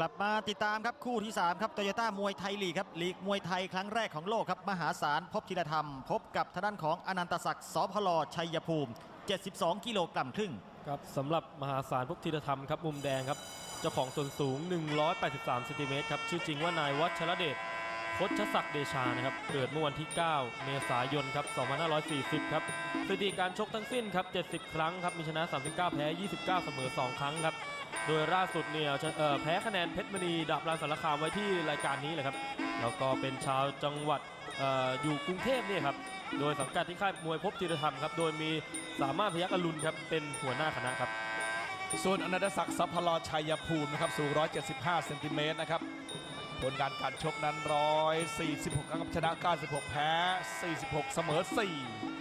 กลับมาติดตามครับคู่ที่ 3 ครับโตโยต้ามวยไทยลีกครับลีกมวยไทยครั้งแรกของโลกครับ มหาศาลพบธีรธรรม พบกับทางด้านของอนันตศักดิ์สพลชัยภูมิ 72 กิโลกรัมครึ่งครับสำหรับมหาศาลพบธีรธรรมครับมุมแดงครับ เจ้าของส่วนสูง 183เซนติเมตรครับชื่อจริงว่านายวัชรเดชพชศักดิ์เดชานะครับเกิดเมื่อวันที่ 9 เมษายนครับ 2540 ครับสถิติการชกทั้งสิ้นครับ 70 ครั้งครับมีชนะ 39 แพ้ 29 เสมอ 2 ครั้งครับ โดยล่าสุดเนี่ยแพ้คะแนนเพชรมณีดาบรานสารคามไว้ที่รายการนี้แหละครับแล้วก็เป็นชาวจังหวัดอออยู่กรุงเทพเนี่ยครับโดยสังกัดที่ค่ายมวยพบธีรธรรมครับโดยมีสามารถพยัคฆ์อรุณครับเป็นหัวหน้าคณะครับส่วนอนันตศักดิ์สัพพลชัยภูมินะครับสูง 175 เซนติเมตรนะครับผลการการชกนั้น 146 ครั้งชนะ 96 แพ้ 46 เสมอ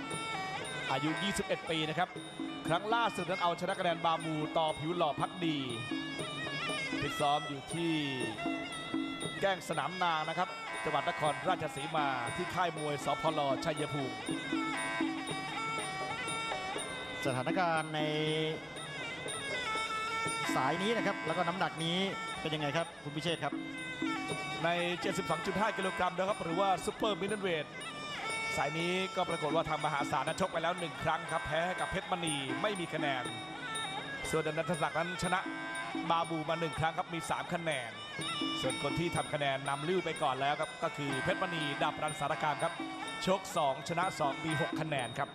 4 อายุ 21 ปีนะครับ ครั้งล่าสุดนั้นเอาชนะคะแนนบามูต่อผิวหล่อพักดีฟิตซ้อมอยู่ที่แก้งสนามนางนะครับจังหวัดนครราชสีมาที่ค่ายมวยสพลชัยภูมิสถานการณ์ในสายนี้นะครับ แล้วก็น้ำหนักนี้เป็นยังไงครับ คุณพิเชษครับ ใน 72.5 กิโลกรัมนะครับ หรือว่าซูเปอร์มิดเดิลเวท สายนี้ก็ปรากฏว่าทางมหาศาลนั้นชกไปแล้ว 1 ครั้งครับ แพ้กับเพชรมณีไม่มีคะแนน ส่วนอนันทศักดิ์นั้นชนะบาบูมา 1 ครั้งครับมี 3 คะแนน ส่วนคนที่ทำคะแนนนำลิ้วไปก่อนแล้วครับก็คือเพชรมณีดับรันสารคามครับชก 2 ชนะ 2 มี 6 คะแนนครับ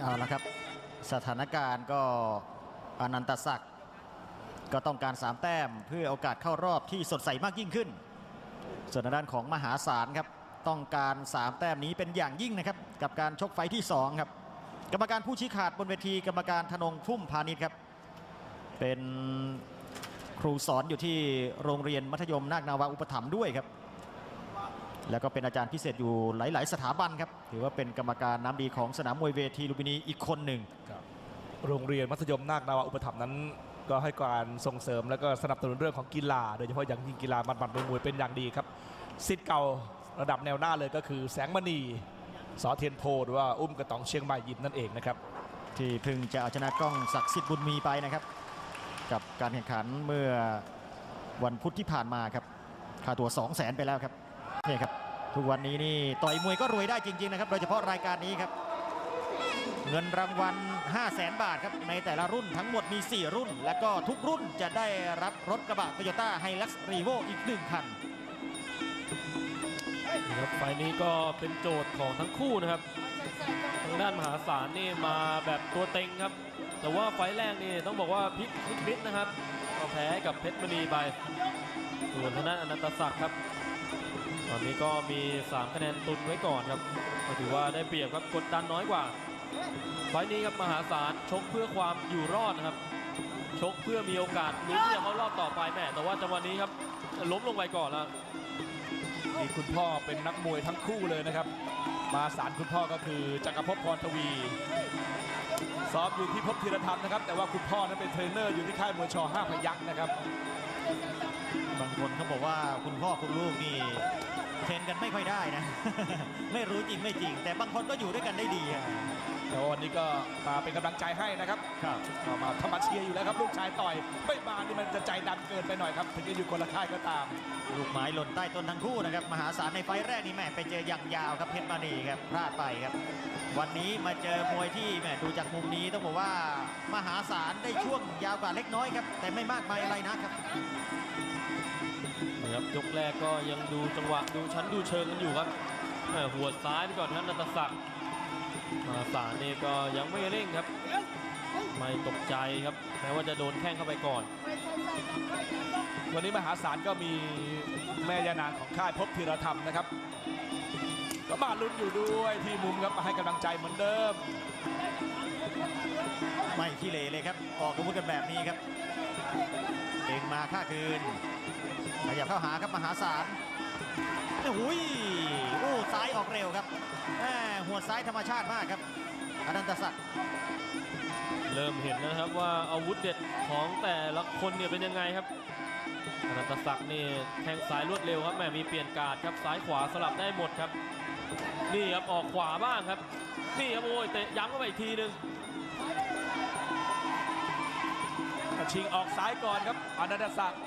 เอาละครับ สถานการณ์ก็อนันตศักดิ์ก็ต้องการ 3 แต้มเพื่อโอกาสเข้ารอบที่สดใสมากยิ่งขึ้น ส่วนด้านของมหาศาลครับ ต้องการ 3 แต้มนี้เป็นอย่างยิ่งนะครับ กับการชกไฟที่ 2 ครับ กรรมการผู้ชี้ขาดบนเวทีกรรมการธนงพุ่มพาณิชย์ครับ เป็นครูสอนอยู่ที่โรงเรียนมัธยมนาคนาวาอุปถัมภ์ด้วยครับ แล้วก็เป็นอาจารย์พิเศษอยู่หลาย ๆ สถาบันครับ ถือว่าเป็นกรรมการน้ำดีของสนามมวยเวทีลุมพินีอีกคนหนึ่งโรงเรียนมัธยมนาคนาวาอุปถัมภ์นั้น ก็ให้การส่งเสริมและก็สนับสนุนเรื่องของกีฬา โดยเฉพาะอย่างยิ่งกีฬามันๆมวยเป็นอย่างดีครับสิทธิ์เก่า ระดับแนวหน้าเลยก็คือแสงมณีสอเทียนโพหรือว่าอุ้มกระตองเชียงใหม่ยิมนั่นเองนะครับที่เพิ่งจะเอาชนะกล้องศักดิ์สิทธิ์บุญมีไปนะครับ กับการแข่งขันเมื่อวันพุธที่ผ่านมาครับค่าตัว 2 0 0แสนไปแล้วครับนี่ครับทุกวันนี้นี่ต่อยมวยก็รวยได้จริงๆนะครับโดยเฉพาะรายการนี้ครับ เงินรางวัล 5 0 0แสนบาทครับในแต่ละรุ่นทั้งหมดมี 4 รุ่น และก็ทุกรุ่นจะได้รับรถกระบะโตโยต้าไฮลักซ์รีโวอีก1คัน นะครับไฟนี้ก็เป็นโจทย์ของทั้งคู่นะครับ ทางด้านมหาศาลนี่มาแบบตัวเต็งครับ แต่ว่าไฟแรกนี่ต้องบอกว่าพลิกพลิกนิดนะครับก็แพ้กับเพชรมณีไปส่วนทางด้านอนันตศักดิ์ครับ ตอนนี้ก็มี 3 คะแนนตุนไว้ก่อนครับก็ถือว่าได้เปรียบครับกดดันน้อยกว่า ไฟนี้ครับมหาศาลชกเพื่อความอยู่รอดนะครับ ชกเพื่อมีโอกาสลุ้นที่จะเข้ารอบต่อไปแม่แต่ว่าจังหวะนี้ครับล้มลงไปก่อนแล้ว มีคุณพ่อเป็นนักมวยทั้งคู่เลยนะครับ มาสารคุณพ่อก็คือจักรภพพรทวีซ้อมอยู่ที่พบธีรธรรมนะครับ แต่ว่าคุณพ่อนั้นเป็นเทรนเนอร์อยู่ที่ค่ายมวยชห้าพยักษ์นะครับบางคนเขาบอกว่าคุณพ่อคุณลูกนี่เทรนกันไม่ค่อยได้นะ ไม่รู้จริงไม่จริง แต่บางคนก็อยู่ด้วยกันได้ดีอะ แต่ว่าวันนี้ก็มาเป็นกำลังใจให้นะครับครับก็มาทำมาเชียร์อยู่แล้วครับ ลูกชายต่อย ไม่มานี่มันจะใจดำเกินไปหน่อยครับถึงจะอยู่คนละค่ายก็ตาม ลูกไม้หล่นใต้ต้นทั้งคู่นะครับ มหาศาลในไฟล์แรกนี่แหม่ไปเจออย่างยาวครับเพชรมณีครับพลาดไปครับ วันนี้มาเจอมวยที่แหม่ดูจากมุมนี้ต้องบอกว่ามหาศาลได้ช่วงยาวกว่าเล็กน้อยครับ แต่ไม่มากมายอะไรนะครับนะครับยกแรกก็ยังดูจังหวะดูชั้นดูเชิงกันอยู่ครับแม่หัวดซ้ายไปก่อนครับนันตศักดิ์ มาสารนี่ก็ยังไม่เร่งครับ ไม่ตกใจครับแม้ว่าจะโดนแข้งเข้าไปก่อน วันนี้มหาศาลก็มีแม่ยานางของค่ายพบธีรธรรมนะครับ ก็มาลุ้นอยู่ด้วยที่มุมครับมาให้กำลังใจเหมือนเดิม ไม่ขี้เหร่เลยครับ ออกอาวุธกันแบบนี้ครับเด้งมาค่าคืนขยับเข้าหาครับมหาศาล โอ้ยโอ้ซ้ายออกเร็วครับแหม่หัวซ้ายธรรมชาติมากครับอนันตศักดิ์เริ่มเห็นแล้วนะครับว่าอาวุธเด็ดของแต่ละคนเนี่ยเป็นยังไงครับอนันตศักดิ์นี่แข้งซ้ายรวดเร็วครับแหมมีเปลี่ยนการ์ดครับซ้ายขวาสลับได้หมดครับ นี่ครับออกขวาบ้างครับ นี่ครับโอ้ยเตะย้ำเข้าไปอีกทีหนึ่งชิงออกซ้ายก่อนครับอนันตศักดิ์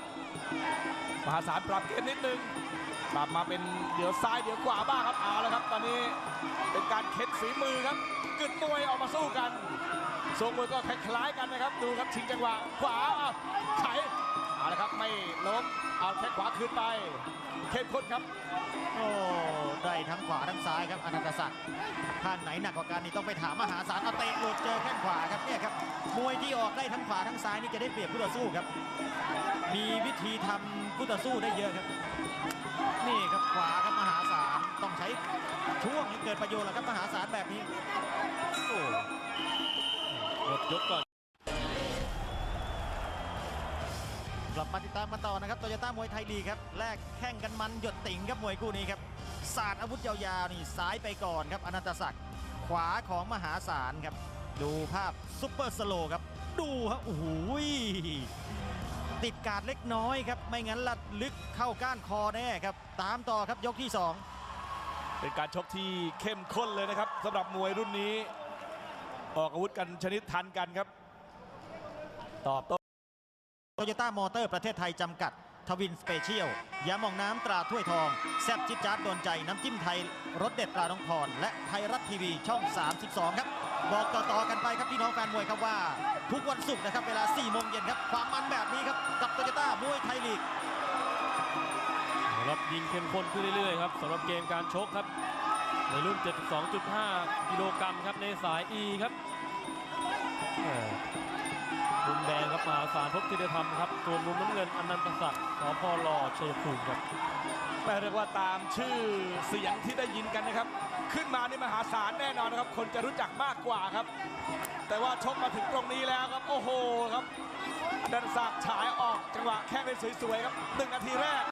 มหาศาลปรับเกมนิดนึง ปรับมาเป็นเดี๋ยวซ้ายเดี๋ยวขวาบ้างครับเอาแล้วครับ ตอนนี้เป็นการเค้นฝีมือครับกึดมวยออกมาสู้กันทรงมวยก็คล้ายๆกันนะครับ ดูครับชิงจังหวะขวาอ้าไขเอาละครับไม่ล้มเอาแค่ขวาคืนไปเข้มข้นครับโอ้ได้ทั้งขวาทั้งซ้ายครับอนันตศักดิ์ท่านไหนหนักกว่ากันนี่ต้องไปถามมหาศาลเอาเตะหลุดเจอแข้งขวาครับเนี่ยครับมวยที่ออกได้ทั้งขวาทั้งซ้ายนี่จะได้เปรียบผู้ต่อสู้ครับ มีวิธีทำผู้ต่อสู้ได้เยอะครับ นี่ครับขวาครับมหาศาลต้องใช้ช่วงให้เกิดประโยชน์แหละครับมหาศาลแบบนี้โอ้หมดยกก่อนกลับมาติดตามกันต่อนะครับโตโยต้ามวยไทยลีกครับแลกแข่งกันมันหยดติ่งครับมวยคู่นี้ครับศาสตร์อาวุธยาวๆนี่ซ้ายไปก่อนครับอนันตศักดิ์ขวาของมหาศาลครับ ดูภาพซุปเปอร์สโลว์ครับ ดูฮะโอ้โหย ติดการดเล็กน้อยครับ ไม่งั้นละลึกเข้าก้านคอแน่ครับ ตามต่อครับยกที่ 2 เป็นการชกที่เข้มข้นเลยนะครับสำหรับมวยรุ่นนี้ ออกอาวุธกันชนิดทันกันครับ ตอบโต้โตโยต้ามอเตอร์ประเทศไทยจำกัดทวินสเปเชียลยาหมองน้ำตราถ้วยทอง แซ่บจิ๊ดจ๊าดโดนใจน้ำจิ้มไทยรสเด็ดปลาน้องพร และไทยรัฐทีวีช่อง 32 ครับ บอกต่อๆกันไปครับพี่น้องแฟนมวยครับว่า ทุกวันศุกร์นะครับเวลา4โมงเย็นครับความมันแบบนี้ครับกับโตโยต้ามวยไทยลีกครับยิงเข้มข้นขึ้นเรื่อยๆครับสำหรับเกมการชกครับ ในรุ่น 72.5 กิโลกรัมครับในสาย E ครับแหม่มุมแดงครับมหาสารพบธีรธรรมครับส่วนมุมน้ำเงินอนันตศักดิ์สพลชัยภูมิครับแม่เรียกว่าตามชื่อเสียงที่ได้ยินกันนะครับ ขึ้นมานี่มหาศาลแน่นอนนะครับ คนจะรู้จักมากกว่าครับ แต่ว่าชกมาถึงตรงนี้แล้วครับ โอ้โหครับอนันตศักดิ์ฉายออกจังหวะแข้งได้สวยๆครับหนึ่งนาทีแรก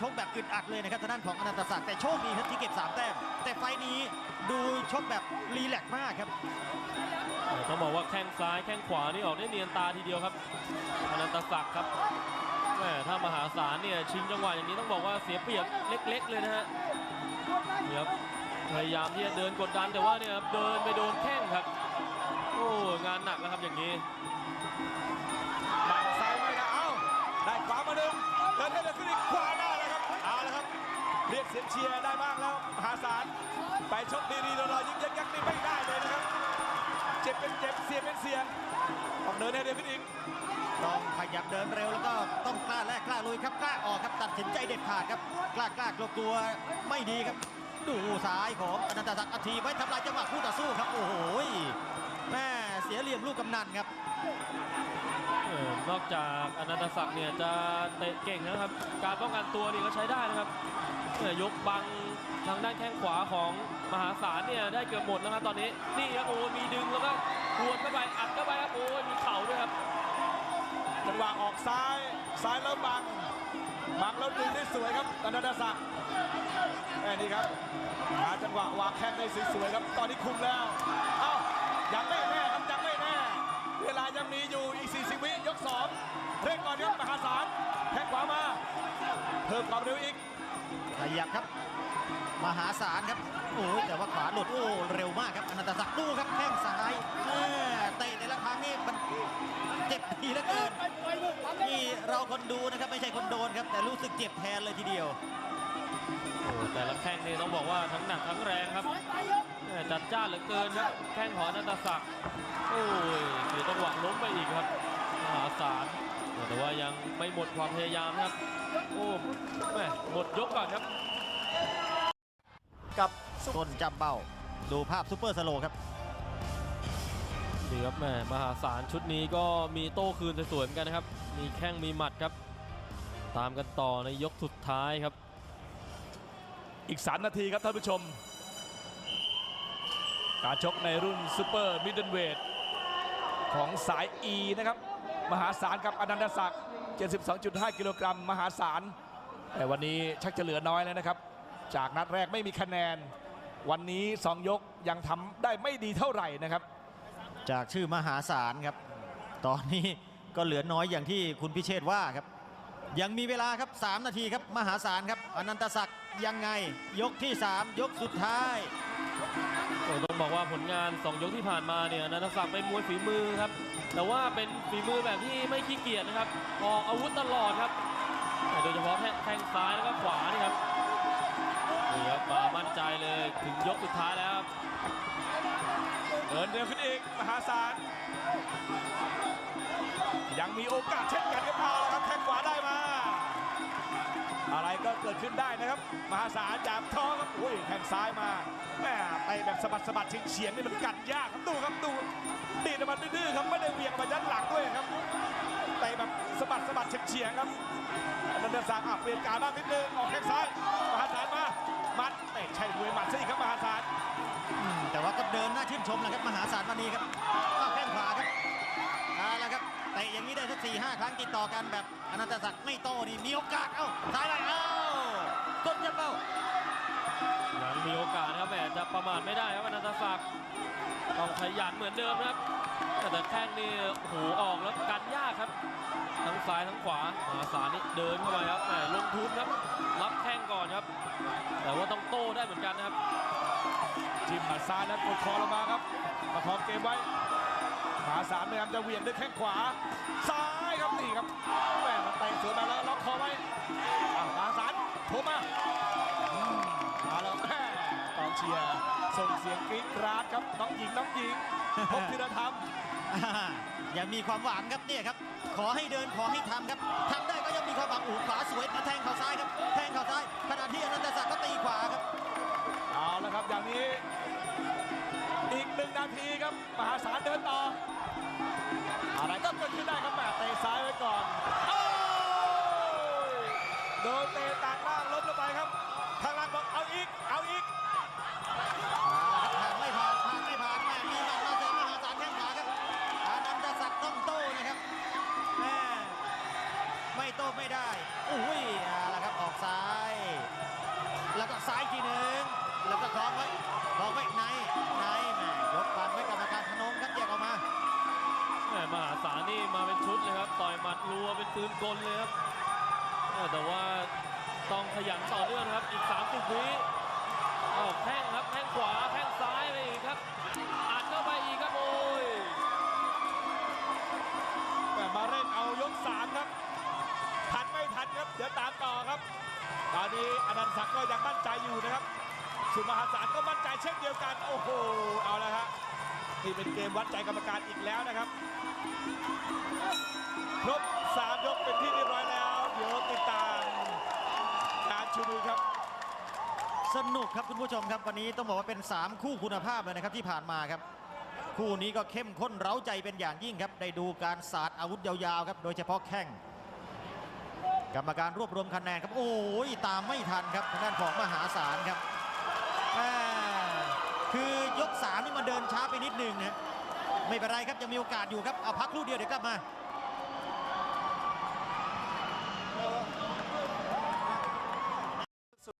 ชกแบบอึดอัดเลยนะครับทางด้านของอนันตศักดิ์แต่โชคดีครับที่เก็บ3แต้มแต่ไฟล์นี้ดูชกแบบรีแลกซ์มากครับต้องบอกว่าแข้งซ้ายแข้งขวานี่ออกได้เนียนตาทีเดียวครับอนันตศักดิ์ครับแหม่ถ้ามหาศาลเนี่ยชิงจังหวะอย่างนี้ต้องบอกว่าเสียเปรียบเล็ก ๆ เลยนะฮะเนี่ยครับ พยายามที่จะเดินกดดันแต่ว่าเนี่ยครับเดินไปโดนแข้งครับ โอ้งานหนักแล้วครับอย่างนี้บังซ้ายไม่ได้เอ้าได้ขวามาหนึ่งเดินให้เดินขึ้นอีกขวาได้แล้วครับเอาแล้วครับเรียกเสียงเชียร์ได้บ้างแล้วมหาศาลไปชกดีๆรอๆยิงยักยักนี่ไม่ได้เลยนะครับ เจ็บเป็นเจ็บเสียเป็นเสียต้องเดินให้เดินขึ้นอีกต้องขยับเดินเร็วแล้วก็ต้องกล้าแลกกล้าลุยครับกล้าออกครับตัดสินใจเด็ดขาดครับ กล้ากล้ากลัวกลัวไม่ดีครับ ดูซ้ายของอนันตศักดิ์อาทีไว้ทำลายจังหวะคู่ต่อสู้ครับ โอ้โหแม่เสียเหลี่ยมลูกกำนันครับเออนอกจากอนันตศักดิ์เนี่ยจะเตะเก่งนะครับ การป้องกันตัวนี่ก็ใช้ได้นะครับเนี่ยยกบังทางด้านแข้งขวาของมหาศาลเนี่ยได้เกือบหมดแล้วครับตอนนี้นี่ครับโอ้มีดึงแล้วก็หวนเข้าไปอัดเข้าไปครับโอ้ยมีเข่าด้วยครับจังหวะออกซ้ายซ้ายแล้วบัง บังแล้วดึงได้สวยครับอนันตศักดิ์แค่นี้ครับหาจังหวะวางแข้งได้สวยๆครับ ตอนนี้คุมแล้ว เอ้ายังไม่แน่ครับยังไม่แน่ เวลายังมีอยู่อีก 40 วิยก 2 เร่งก่อนครับมหาศาลแข้งขวามา เพิ่มความเร็วอีกขยับครับ มหาศาลครับ โอ้ยแต่ว่าขวาหลุดโอ้เร็วมากครับอนันตศักดิ์ดูครับแข้งซ้าย เจ็บทีเหลือเกินนี่เราคนดูนะครับไม่ใช่คนโดนครับ แต่รู้สึกเจ็บแทนเลยทีเดียวโอ้แต่ละแข้งนี่ต้องบอกว่าทั้งหนักทั้งแรงครับแม่จัดจ้านเหลือเกินครับแข้งของอนันตศักดิ์โอ้ยเสียจังหวะล้มไปอีกครับมหาศาลแต่ว่ายังไม่หมดความพยายามครับโอ้แม่หมดยกก่อนครับ กับต้นจำเบ้าดูภาพซูเปอร์สโลว์ครับ ดีครับแม่มหาศาลชุดนี้ก็มีโต้คืนสวยๆเหมือนกันนะครับ มีแข้งมีหมัดครับ ตามกันต่อในยกสุดท้ายครับ อีก 3 นาทีครับท่านผู้ชม การชกในรุ่นซูเปอร์มิดเดิลเวทของสาย E นะครับ มหาศาลกับอนันตศักดิ์ 72.5 กิโลกรัมมหาศาล แต่วันนี้ชักจะเหลือน้อยแล้วนะครับ จากนัดแรกไม่มีคะแนน วันนี้ 2 ยกยังทำได้ไม่ดีเท่าไหร่นะครับ จากชื่อมหาศาลครับ ตอนนี้ก็เหลือน้อยอย่างที่คุณพิเชษว่าครับ ยังมีเวลาครับ 3 นาทีครับ มหาศาลครับ อนันตศักดิ์ยังไง ยกที่ 3 ยกสุดท้ายโอ้ต้องบอกว่าผลงาน 2 ยกที่ผ่านมาเนี่ยอนันตศักดิ์เป็นมวยฝีมือครับ แต่ว่าเป็นฝีมือแบบที่ไม่ขี้เกียจนะครับ ออกอาวุธตลอดครับ โดยเฉพาะแข้งแข้งซ้ายแล้วก็ขวานี่ครับนี่ครับมามั่นใจเลยถึงยกสุดท้ายแล้วครับ เดินเร็วขึ้นอีกมหาศาล ยังมีโอกาสเช่นกันครับเอาละครับแข้งขวาได้มา อะไรก็เกิดขึ้นได้นะครับ มหาศาลจามท้องครับโอ้ยแข้งซ้ายมาแม่ไปแบบสะบัดสะบัดเฉียงเฉียงๆนี่มันกัดยากครับดูครับดูดีดมันดื้อครับไม่ได้เวียงมายันหลังด้วยครับเตะแบบสะบัดสะบัดเฉียงเฉียงๆครับนันดศักดิ์อะเปลี่ยนการบ้างนิดนึงออกแข้งซ้ายมหาศาลมา มัดเตะใช่มวยหมัดซะอีกครับมหาศาลอืมแต่ว่าก็เดินหน้าชื่นชมแหละครับมหาศาลวันนี้ครับอ้าวแข้งขวาครับเอาละครับเตะอย่างนี้ได้สักสี่ห้าครั้งติดต่อกันแบบอนันตศักดิ์ไม่โตนี่มีโอกาสเอ้าซ้ายไปเอ้ากดยับเป้ายังมีโอกาสนะครับแหมจะประมาทไม่ได้ครับอนันตศักดิ์ต้องขยันเหมือนเดิมนะครับแต่แต่แข้งนี่โอ้โหออกแล้วกันยากครับ ทั้งซ้ายทั้งขวามหาสารนี่เดินเข้าไปครับแหมลงทุนครับ รับแข้งก่อนครับ แต่ว่าต้องโต้ได้เหมือนกันนะครับจิ้มหมัดซ้ายแล้วกดคอลงมาครับประคองเกมไว้มหาศาลพยายามจะเหวี่ยงด้วยแข้งขวา ซ้ายครับนี่ครับแม่มันเตะสวนมาแล้วล็อกคอไว้อ้าวมหาศาลโทรมาอืมาแล้วแม่กองเชียร์ส่งเสียงกรี๊ดกราดครับน้องหญิงน้องหญิงพบธีรธรรมอ่ายังมีความหวังครับเนี่ยครับ ขอให้เดินขอให้ทำครับทำได้ก็ยังมีความหวังอูขวาสวยมาแทงเข่าซ้ายครับ แทงเข่าซ้าย ขณะที่อนันตศักดิ์ก็ตีขวาครับ เอาละครับอย่างนี้ อีกหนึ่งนาทีครับ มหาศาลเดินต่อ อะไรก็เกิดขึ้นได้ครับแม่เตะซ้ายไว้ก่อนโดนเตะตัดล่างล้มลงไปครับข้างล่างบอกเอาอีก เอาอีก โต้ไม่ได้อุ้ยเอาละครับออกซ้าย แล้วก็ซ้ายทีหนึ่งแล้วก็คล้องไว้คล้องไว้ในในแม่ยกฟันไว้กรรมการพนมครับแยกออกมาแหมมหาสารนี่มาเป็นชุดเลยครับต่อยหมัดรัวเป็นปืนกลเลยครับแต่ว่าต้องขยันต่อเนื่องครับอีก 30 วิออกแข้งครับแข้งขวาแข้งซ้ายไปอีกครับ เดี๋ยวตามต่อครับ ตอนนี้อนันต์ศักดิ์ก็ยังมั่นใจอยู่นะครับ สุมหาศาลก็มั่นใจเช่นเดียวกัน โอ้โห เอาละฮะนี่เป็นเกมวัดใจกรรมการอีกแล้วนะครับ ครบสามยกเป็นที่เรียบร้อยแล้ว เดี๋ยวติดตามการชูมือครับสนุกครับคุณผู้ชมครับวันนี้ต้องบอกว่าเป็น 3 คู่คุณภาพเลยนะครับที่ผ่านมาครับ คู่นี้ก็เข้มข้นเร้าใจเป็นอย่างยิ่งครับ ได้ดูการสาดอาวุธยาวๆครับ โดยเฉพาะแข้ง กรรมการรวบรวมคะแนนครับ โอ้ยตามไม่ทันครับทางด้านของมหาศาลครับคือยกสามนี่มาเดินช้าไปนิดนึงนะไม่เป็นไรครับยังมีโอกาสอยู่ครับเอาพักครู่เดียวเดี๋ยวกลับมา